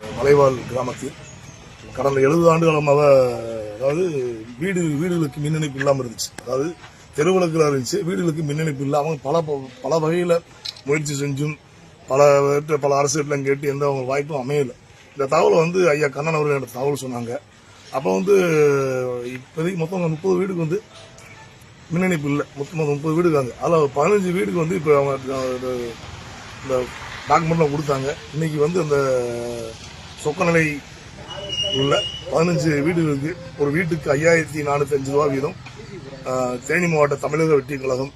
மலைவாழ் கிராமத்தில் கடந்த எழுபது ஆண்டு காலமாக அதாவது வீடு வீடுகளுக்கு மின் இணைப்பு இல்லாமல் இருந்துச்சு. அதாவது தெருவிளக்கில் இருந்துச்சு வீடுகளுக்கு மின் இணைப்பு இல்லாமல் பல ப- பல வகையில் முயற்சி செஞ்சும் பல பல அரசுகிட்டலாம் கேட்டு எந்த அவங்க வாய்ப்பும் அமையல. இந்த தகவலை வந்து ஐயா கண்ணன் அவர்கள் தகவல் சொன்னாங்க. அப்போ வந்து இப்போதைக்கு மொத்தம் முப்பது வீடுக்கு வந்து மின் இணைப்பு இல்லை. மொத்தம் முப்பது வீடு இருக்காங்க அதில் பதினஞ்சு வீடுக்கு வந்து இப்போ அவங்க இந்த- டாக்குமெண்ட்லாம் கொடுத்தாங்க. இன்னைக்கு வந்து அந்த சொக்கநிலை உள்ள பதினஞ்சு வீடுகளுக்கு ஒரு வீட்டுக்கு ஐயாயிரத்தி நானூத்தி அஞ்சு ரூபா வீதம். தேனி மாவட்ட தமிழக வெற்றி கழகம்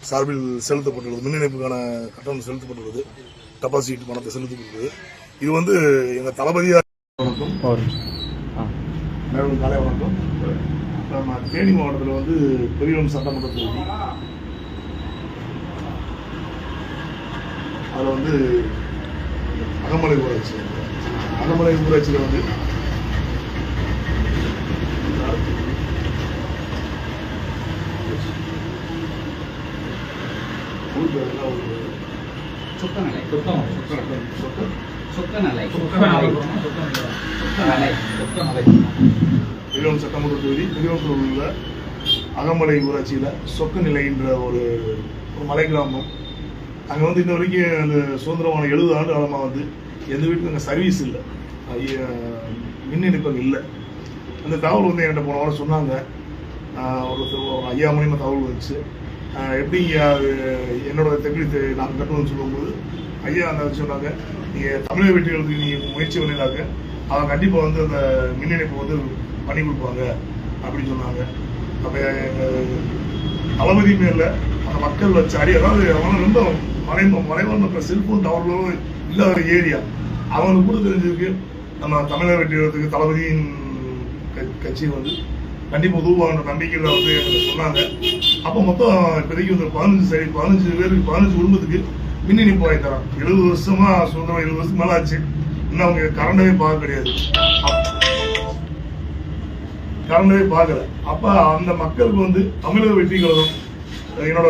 சார்பில் செலுத்தப்பட்டுள்ளது. மின் இணைப்புக்கான கட்டணம் செலுத்தப்பட்டுள்ளது. டெபாசிட் பணத்தை செலுத்தப்பட்டுள்ளது. இது வந்து எங்க தளபதியார் வணக்கம். மேலும் காலை வணக்கம். நம்ம தேனி மாவட்டத்தில் வந்து பெரியவரம் சட்டமன்ற தொகுதி. அதில் வந்து அகமலை ஊராட்சி. அகமலை ஊராட்சியில் வந்து எல்லாம் ஒரு சொக்கநலை. சொத்தம். சொக்கநலை. சொக்கநலை. சொக்கநலை. சொக்கநலை. பெரியவரம் சட்டமன்ற தொகுதி பெரியவரத்தில் உள்ள அகமலை ஊராட்சியில் சொக்கு நிலைன்ற ஒரு ஒரு மலை கிராமம். அங்கே வந்து இன்ன வரைக்கும் அந்த சுதந்திரமான எழுபது ஆண்டு காலமாக வந்து எந்த வீட்டுக்கும் அங்கே சர்வீஸ் இல்லை. மின் இணைப்பு இல்லை. அந்த தகவல் வந்து என்கிட்ட போன வாரம் சொன்னாங்க. ஒருத்தர் ஒரு ஐயா மூலியமாக தகவல் வந்துச்சு. எப்படி அது என்னோட எப்படி தெ- நாங்கள் கட்டணும்னு சொல்லும்போது ஐயா அந்த சொன்னாங்க நீங்கள் தமிழக வெற்றிகளுக்கு நீங்கள் முயற்சி பண்ணினாங்க அவங்க கண்டிப்பாக வந்து அந்த மின் இணைப்பு வந்து பண்ணி கொடுப்பாங்க அப்படின்னு சொன்னாங்க. அப்போ தளபதி மேல அந்த மக்கள் வச்ச அடி அதாவது அவங்க ரொம்ப மறை மறைவான மக்கள் செல்போன் டவர்களும் இல்லாத ஏரியா அவங்களுக்கு கூட தெரிஞ்சிருக்கு நம்ம தமிழக வெற்றிகளுக்கு தளபதியின் கட்சி வந்து கண்டிப்பாக உதவுவாங்க நம்பிக்கையில் வந்து எனக்கு சொன்னாங்க. அப்போ மொத்தம் இப்போதைக்கு வந்து பதினஞ்சு சரி பதினஞ்சு பேருக்கு பதினஞ்சு குடும்பத்துக்கு மின் இணைப்பு வாங்கி தரோம் எழுபது வருஷமா சுதந்திரம் எழுபது வருஷம் மேலே ஆச்சு. இன்னும் அவங்க கரண்டவே பார்க்க கிடையாது கரண்டவே பார்க்கல. அப்ப அந்த மக்களுக்கு வந்து தமிழக வெற்றி கழகம் என்னோட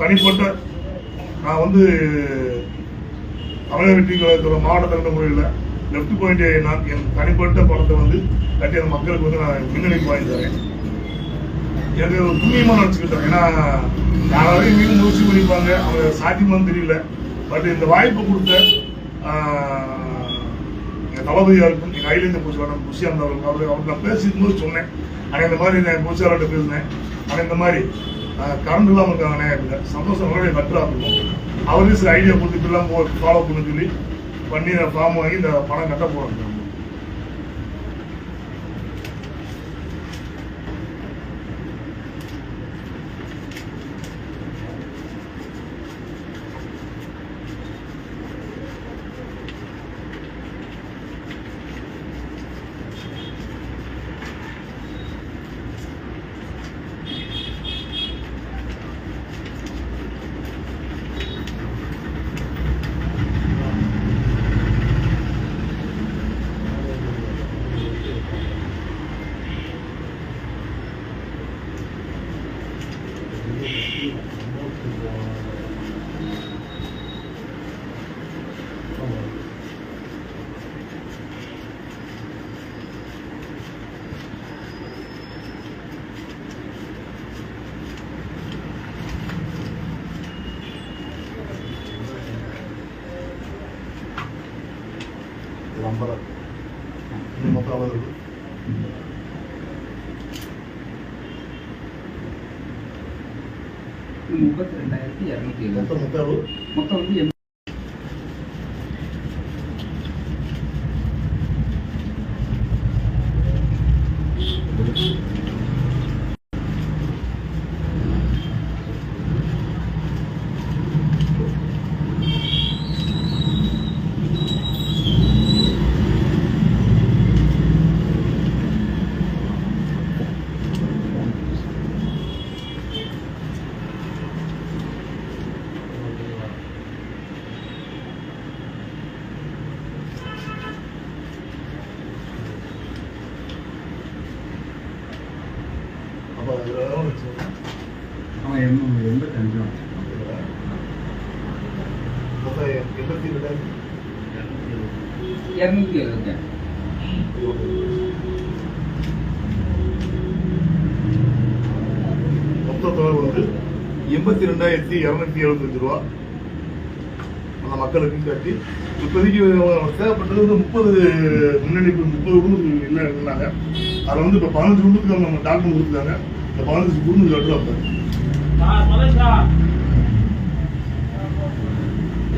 தனிப்பட்ட நான் வந்து தமிழக வெற்றி கழகத்தோட மாவட்ட தலைமை முறையில் லெஃப்ட் பாயிண்ட் நான் என் தனிப்பட்ட பணத்தை வந்து கட்டி அந்த மக்களுக்கு வந்து நான் முன்னணி வாங்கி தரேன். எனக்கு ஒரு புண்ணியமாக நினச்சிக்கிட்டேன். ஏன்னா யாராவது மீண்டும் முயற்சி பண்ணிப்பாங்க. அவங்க சாத்தியமான்னு தெரியல. பட் இந்த வாய்ப்பு கொடுத்த ஆஹ், இருக்கும் தளபதியாருக்கும் எங்க அகிலேந்திர பூச்சாளர் புஷியாந்த் அவர்களுக்கு அவர் அவர் நான் பேசிக்கும்போது சொன்னேன். ஆனால் இந்த மாதிரி நான் பூச்சாளர்கிட்ட பேசினேன். ஆனால் இந்த மாதிரி கரண்ட் இல்லாமல் இருக்காங்கண்ணே அப்படின்னா சந்தோஷம் அவருடைய பெட்டராக இருக்கும் அவரே சில ஐடியா கொடுத்து எல்லாம் போ ஃபாலோ பண்ண சொல்லி பண்ணி ஃபார்ம் வாங்கி இந்த பணம் கட்ட போகிறாங்க நம்பர் மொத்தம் அவர்கள் முப்பத்தி ரெண்டாயிரத்தி இரநூத்தி எழுபது மொத்தம் மொத்தம் எவ்வளவு? மொத்தம் வந்து எண்பது அப்ப அதுல எவ்வளவு வச்சிருக்கோம்? அவன் எண்பது எண்பத்தஞ்சு மொத்தம் எண்பத்தி ரெண்டாயிரத்தி இரநூத்தி எழுபத்தி மொத்த தொகை வந்து எண்பத்தி ரெண்டாயிரத்தி இரநூத்தி எழுபத்தஞ்சு ரூபா. அந்த மக்களுக்கு கட்டி இப்போதைக்கு தேவைப்பட்டது வந்து முப்பது முன்னணி முப்பது குடும்பத்துக்கு என்ன இருந்தாங்க அதில் வந்து இப்போ பதினஞ்சு குடும்பத்துக்கு நம்ம டாக்குமெண்ட் கொடுத்துருக்காங்க. இந்த பதினஞ்சு குடும்பத்துக்கு கட்டுறோம்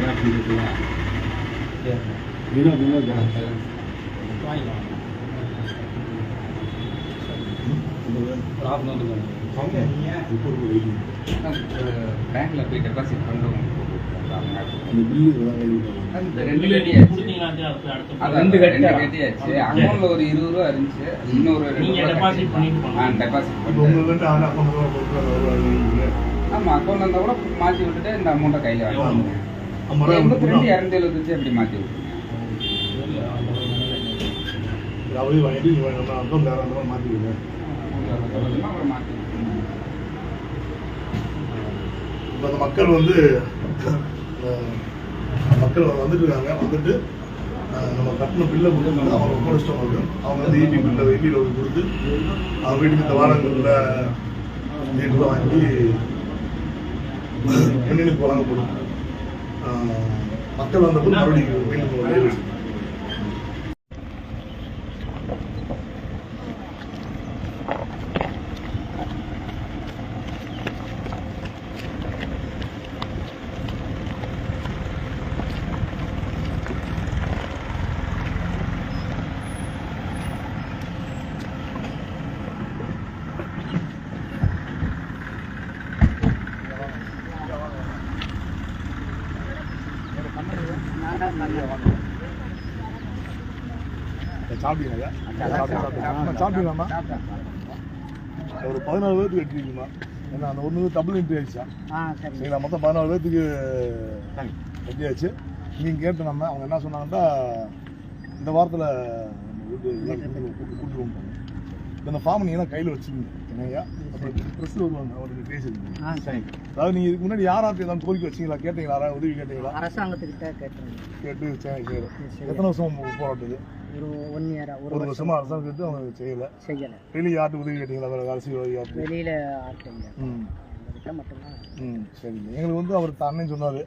அம்பாள் ஸ்டோரி பேங்க்ல போய் டெபாசிட் பண்ணுறவங்க ரெண்டு கட்டியாச்சு ரெண்டு அமௌண்ட்ல ஒரு இருபது ரூபா இருந்துச்சு இன்னொரு ரெண்டு டெபாசிட் பண்ணிட்டு அக்கௌண்ட் ஆமா அக்கௌண்ட் இருந்தா கூட மாற்றி விட்டுட்டு இந்த அமௌண்ட்டை கையில் வாங்க எண்பத்தி ரெண்டு ரூபா இரநூத்தி எழுபத்தஞ்சு அப்படி மாத்தி விட்டுருங்க. அவரே வாங்கிட்டு நீங்க நம்ம வேற அந்த மாதிரி அப்புறம் இப்போ அந்த மக்கள் வந்து மக்கள் வந்துட்டு இருக்காங்க வந்துட்டு நம்ம கட்டின பில்லை கொடுத்து அவங்க ஒப்படைச்சிட்டோம் அவங்க அவங்க வந்து ஈபி பில்லை வெயிலில் ஒரு கொடுத்து அவங்க வீட்டுக்கு இந்த வாரங்களில் நேற்று வாங்கி பெண்ணினுக்கு வழங்கப்படும் அஹ், மக்கள் வந்தபோது மறுபடியும் சாப்பிட்டீங்களா? ஒரு பதினாலு பேருக்கு கட்டிருக்கீங்களா ஏன்னா அந்த ஒன்று டபுள் என்ட்ரி ஆயிடுச்சா? சரிங்களா மொத்தம் பதினாலு பேர்த்துக்கு கட்டியாச்சு நீங்கள் கேட்டு நம்ம அவங்க என்ன சொன்னாங்கன்னா இந்த வாரத்தில் வீட்டு கூட்டு கூட்டுருவோம் இந்த ஃபார்ம் நீங்களாம் கையில் வச்சுக்கோங்க என்னையா? ப்ரெஸ்ஸில் வருவாங்க அவருக்கு பேசிருக்கீங்க அதாவது நீங்கள் இதுக்கு முன்னாடி யாராவது ஏதாவது கோரிக்கை வச்சீங்களா கேட்டீங்களா யாராவது உதவி கேட்டீங்களா அரசாங்கத்துக்கிட்ட கேட்டு சரி சரி. எத்தனை வருஷம் போராட்டது? ஒரு ஒன் இயரா ஒரு ஒரு வருஷம். வருஷமா அரசாங்கம் கேட்டு அவங்க செய்யலை. செய்யலை. வெளியே யார்ட்டு உதவி கேட்டீங்களா? வேறு அரசியல் யார்ட்டு வெளியில ம். மட்டும்தான். ம் சரிங்க எங்களுக்கு வந்து அவர் அண்ணன் சொன்னார்.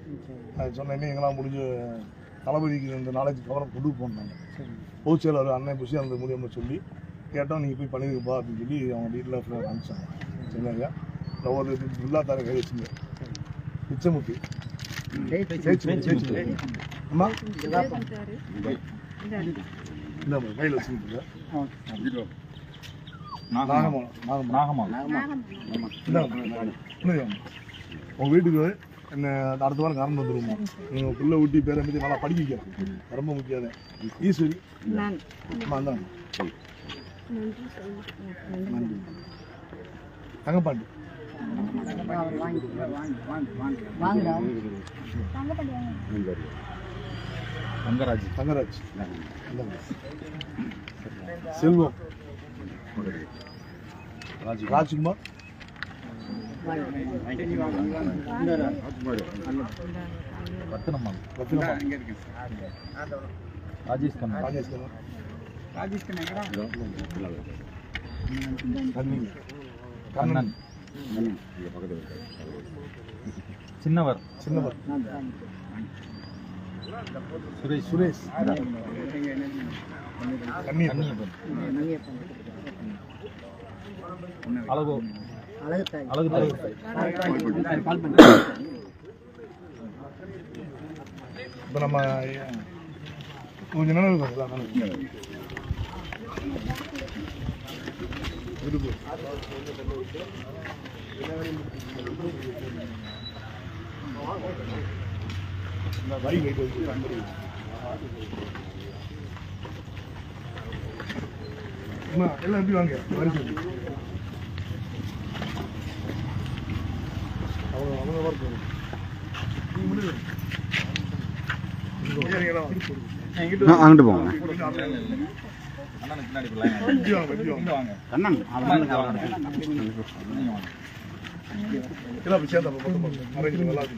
அது சொன்னேன்னே எங்களால் முடிஞ்ச தளபதிக்கு இந்த நாலேஜ் கவரம் கொண்டு போனாங்க பொதுச் செயலாளர் அண்ணன் புஷி அந்த மூலியமாக சொல்லி கேட்டோம் நீங்கள் போய் பண்ணிருப்பா அப்படின்னு சொல்லி அவங்க வீட்டில் அனுப்பிச்சாங்க சரிங்களா? ஒரு இல்லாதார கை வச்சுங்க. பிச்சைமுத்தி பேச்சு பேச்சு அம்மா இந்த கையில் வச்சுக்கிட்டு உங்கள் வீட்டுக்கு என்ன அடுத்த வாரம் கரண்ட் வந்துருமா நீங்கள் பிள்ளை ஊட்டி பேரை பற்றி நல்லா படிக்க ரொம்ப முக்கியம் ஈஸ்வரி. நான். அம்மா நன்றி தங்கப்பாண்டி தங்கராஜ். தங்கராஜ். செல்வம். ராஜ்குமார். ரத்தினம்மா ரத்தினம்மா ராஜேஷ் கண்ணா ராஜேஷ் கண்ணா ராஜேஷ் கண்ணா கண்ணன் சின்னவர். சின்னவர். சுரேஷ். சுரேஷ். அழகு. அழகு இப்போ நம்ம கொஞ்ச நேரம் வரி வைத்து வைத்து அம்மா, எல்லாம் எப்படி வாங்க? வரி சொல்லி அவங்க அவங்க ஒர்க் நீ முடிவு அங்கிட்டு போங்க. சேர்ந்தா நல்லா ஃபார்ம்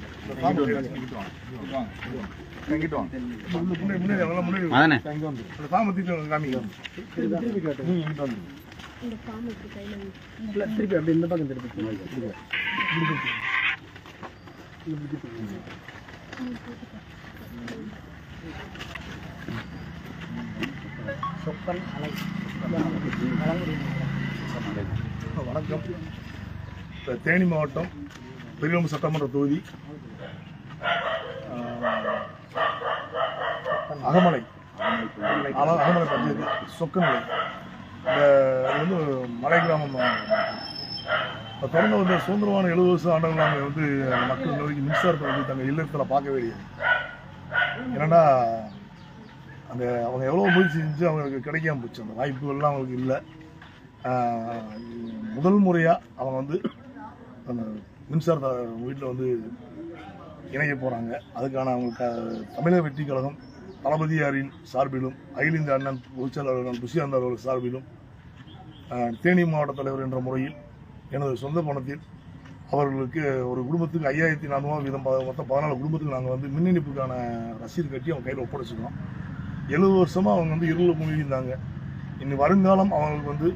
முன்னாடி முன்னாடி அதெல்லாம் முன்னாடி. அதானே? அந்த ஃபார்ம் தூக்கி காமிங்க. திருப்பி அப்படி இந்த பக்கம் திருப்பி சொப்பன் அலை. வணக்கம். தேனி மாவட்டம் பெரியவங்க சட்டமன்ற தொகுதி அகமலை. அகமலை பஞ்சாயத்து சொக்கநிலை இந்த இது வந்து மலை கிராமம் இப்போ தொடர்ந்து வந்து சுதந்திரமான எழுபது வருஷம் ஆண்டுகள் நாங்கள் வந்து மக்கள் நோய்க்கு மின்சாரத்தை வந்து தங்கள் இல்லத்தில் பார்க்கவே இல்லையே. ஏன்னா அந்த அவங்க எவ்வளோ முயற்சி செஞ்சு அவங்களுக்கு கிடைக்காம போச்சு. அந்த வாய்ப்புகள்லாம் அவங்களுக்கு இல்லை. முதல் முறையாக அவங்க வந்து அந்த மின்சாரத்தை வீட்டில் வந்து இணைய போகிறாங்க அதுக்கான அவங்க க தமிழக வெற்றி கழகம் தளபதியாரின் சார்பிலும் அகில இந்திய அண்ணன் பொதுச்செயலாளர் துஷியாந்த் அவர்கள் சார்பிலும் தேனி மாவட்ட தலைவர் என்ற முறையில் எனது சொந்த பணத்தில் அவர்களுக்கு ஒரு குடும்பத்துக்கு ஐயாயிரத்தி நானூறுவா வீதம் மொத்தம் பதினாலு குடும்பத்துக்கு நாங்கள் வந்து மின் இணைப்புக்கான ரசீது கட்டி அவங்க கையில் ஒப்படைச்சிருக்கோம். எழுபது வருஷமாக அவங்க வந்து இருளில் மூழ்கியிருந்தாங்க. இன்னும் வருங்காலம் அவங்களுக்கு வந்து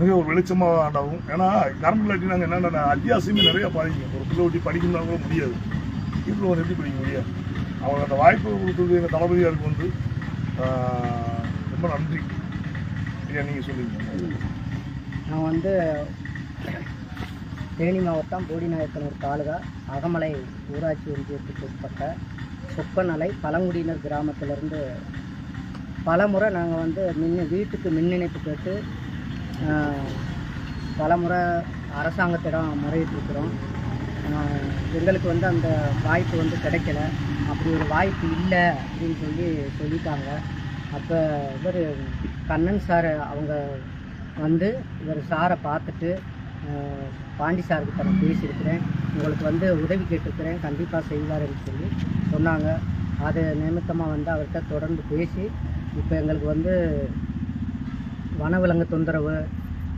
மிக ஒரு வெளிச்சமாக ஆண்டாகும் ஏன்னா கரண்ட் இல்லாட்டி நாங்கள் என்னென்ன அத்தியாவசியமே நிறைய பாதிக்கும் ஒரு பிள்ளை ஒட்டி படிக்கணும்னா கூட முடியாது. வீட்டில் ஒரு எப்படி படிக்க முடியாது? அவங்க அந்த வாய்ப்பு கொடுத்தது எங்கள் தளபதியாருக்கு வந்து ரொம்ப நன்றி. ஐயா நீங்கள் சொல்லுங்க. நான் வந்து தேனி மாவட்டம் போடிநாயக்கனூர் தாலுகா அகமலை ஊராட்சி ஒன்றியத்துக்கு உட்பட்ட சொப்பநலை பழங்குடியினர் கிராமத்திலேருந்து பலமுறை நாங்கள் வந்து மின் வீட்டுக்கு மின் இணைப்பு கேட்டு பலமுறை அரசாங்கத்திடம் முறையிட்டிருக்கிறோம். எங்களுக்கு வந்து அந்த வாய்ப்பு வந்து கிடைக்கல. அப்படி ஒரு வாய்ப்பு இல்லை அப்படின்னு சொல்லி சொல்லிட்டாங்க. அப்போ இவர் கண்ணன் சார் அவங்க வந்து இவர் சாரை பார்த்துட்டு பாண்டி சாருக்கு தரம் பேசியிருக்கிறேன். உங்களுக்கு வந்து உதவி கேட்டிருக்கிறேன். கண்டிப்பாக செய்வாருன்னு சொல்லி சொன்னாங்க. அது நிமித்தமாக வந்து அவர்கிட்ட தொடர்ந்து பேசி இப்போ எங்களுக்கு வந்து வனவிலங்கு தொந்தரவு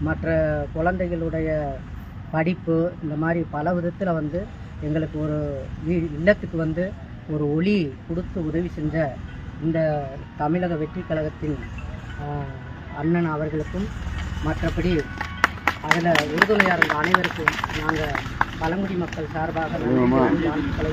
மற்ற குழந்தைகளுடைய படிப்பு இந்த மாதிரி பல விதத்தில் வந்து எங்களுக்கு ஒரு இல்லத்துக்கு வந்து ஒரு ஒளி கொடுத்து உதவி செஞ்ச இந்த தமிழக வெற்றி கழகத்தின் அண்ணன் அவர்களுக்கும் மற்றபடி அதில் உறுதுணையாக இருந்த அனைவருக்கும் நாங்கள் பழங்குடி மக்கள் சார்பாக நன்றி வாழ்த்துக்களை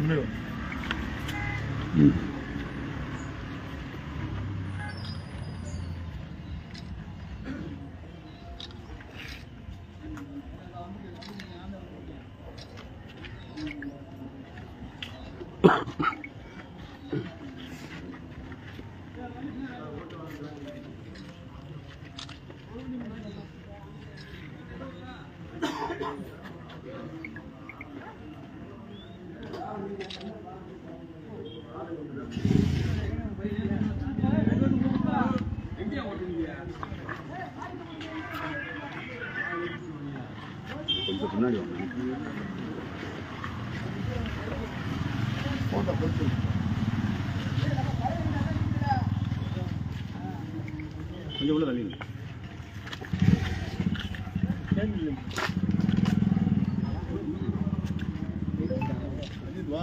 முன்னாடி வா. கொஞ்சம் பின்னாடி கொஞ்சம் உள்ள தள்ளி நில்லு. வா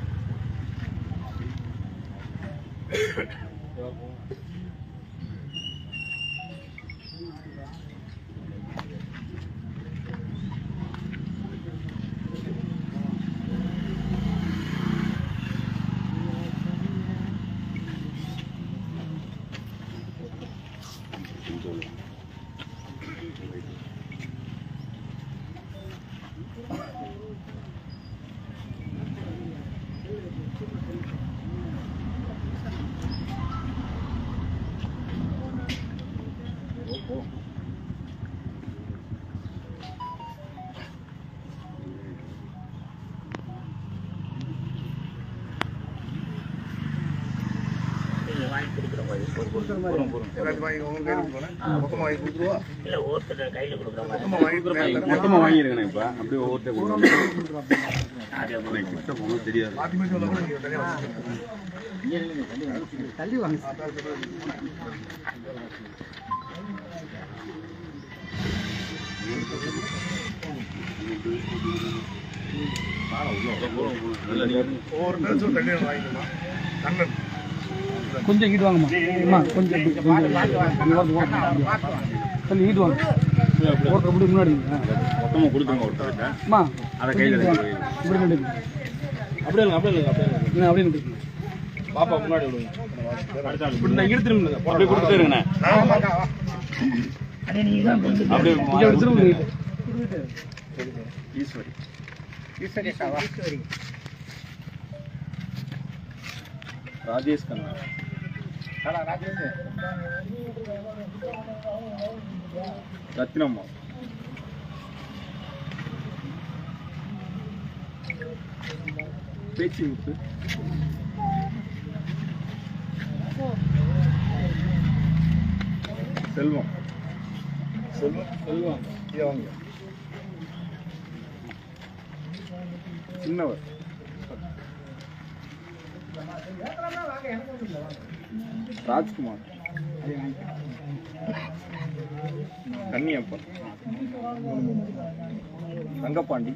மொத்தமா வாங்கிருக்கேன் இப்ப. அப்படியே ஒவ்வொருத்தர் தெரியாது தள்ளி வாங்க தனியாக வாங்கிக்கணும். கண்ணன் கொஞ்சம் இங்கிட்டு வாங்கம்மா. அம்மா கொஞ்சம் கொஞ்சம் வந்து வாங்க. ஒருத்தர் அப்படி முன்னாடி ஆ. மொத்தமா கொடுத்துருங்க ஒருத்தர்கிட்ட அம்மா அதை கையில் இப்படி நின்று அப்படியே இல்லைங்க, அப்படியே இல்லைங்க, அப்படியே. அப்படியே நின்று பாப்பா முன்னாடி விடுங்க. இப்படி நான் இழுத்துருங்க. அப்படியே கொடுத்துட்டே இருங்கண்ணே. அப்படியே ஈஸ்வரி. ராஜேஷ் கண்ணா. ரத்னம்மா பேச்சு முத்து. செல்வம். செல்வம் செல்வம். இங்கே வாங்க. சின்னவர். ராஜ்குமார். கன்னியப்பன் தங்கப்பாண்டி.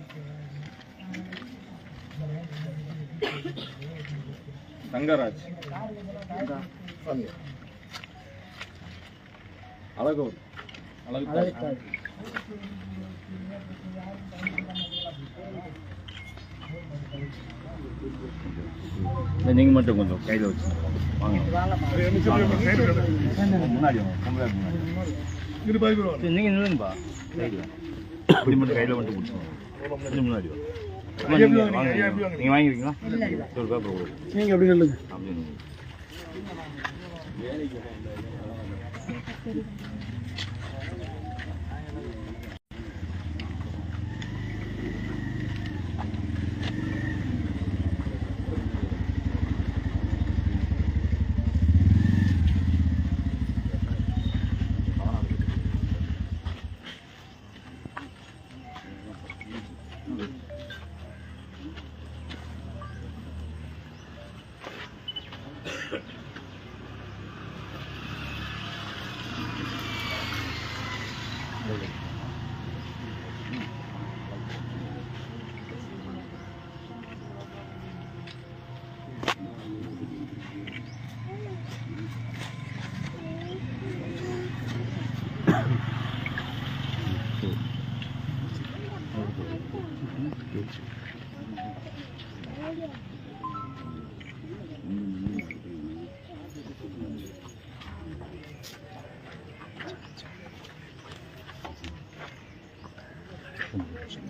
தங்கராஜ். வாங்க அழகோர். அழகு நீங்க மட்டும் கொஞ்சம் கையில் வச்சு வாங்க. முன்னாடி வாங்க பொம்பளை முன்னாடி இங்கிட்டு பாய் போடுவாங்க நீங்க நில்லுங்கப்பா கையில் இப்படி மட்டும் கையில் மட்டும் முன்னாடி நீங்க வாங்கிருக்கீங்களா ஒரு பேப்பர் நீங்கள் அப்படி நில்லுங்க. அப்படின்னு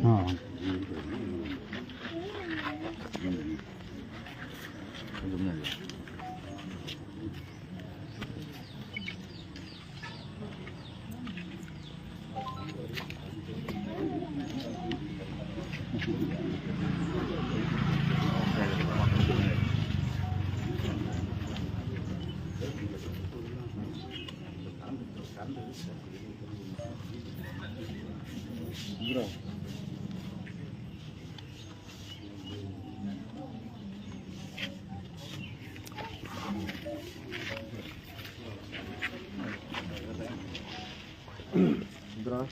கொஞ்சம் 얘들아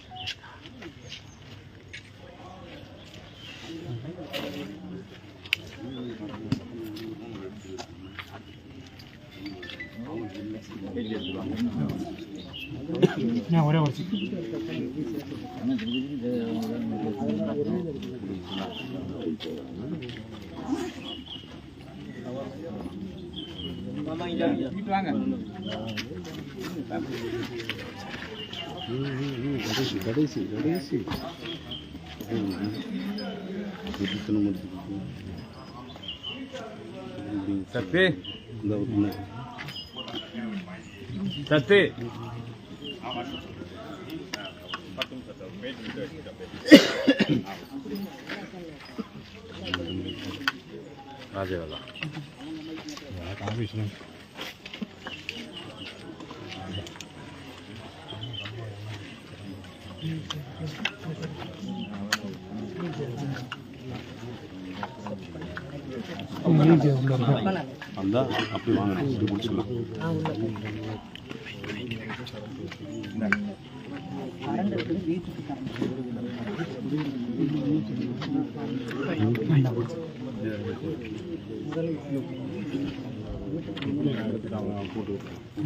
그냥 오래 걸지. ஒரே ஒரு இங்கிட்டு வாங்க சத்து சத்து ராஜவேலா சொக்கநலை அந்த அப்படி வாங்க. இப்படி முடிச்சுக்கலாம்.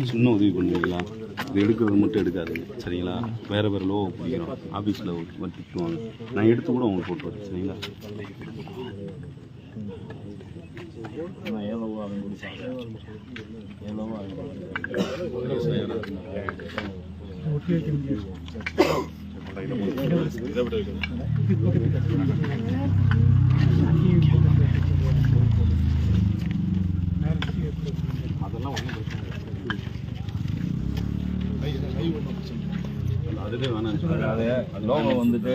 சின்ன உதவி பண்ணுவீங்களா? இது எடுக்கிறது மட்டும் எடுக்காதுங்க சரிங்களா? வேறு வேறு லோ பிடிக்கிறோம். ஆஃபீஸில் திட்டுவாங்க. நான் எடுத்து கூட உங்களுக்கு போட்டு வரேன் சரிங்களா? அதுவே வேணாம். அது லோகோ வந்துட்டு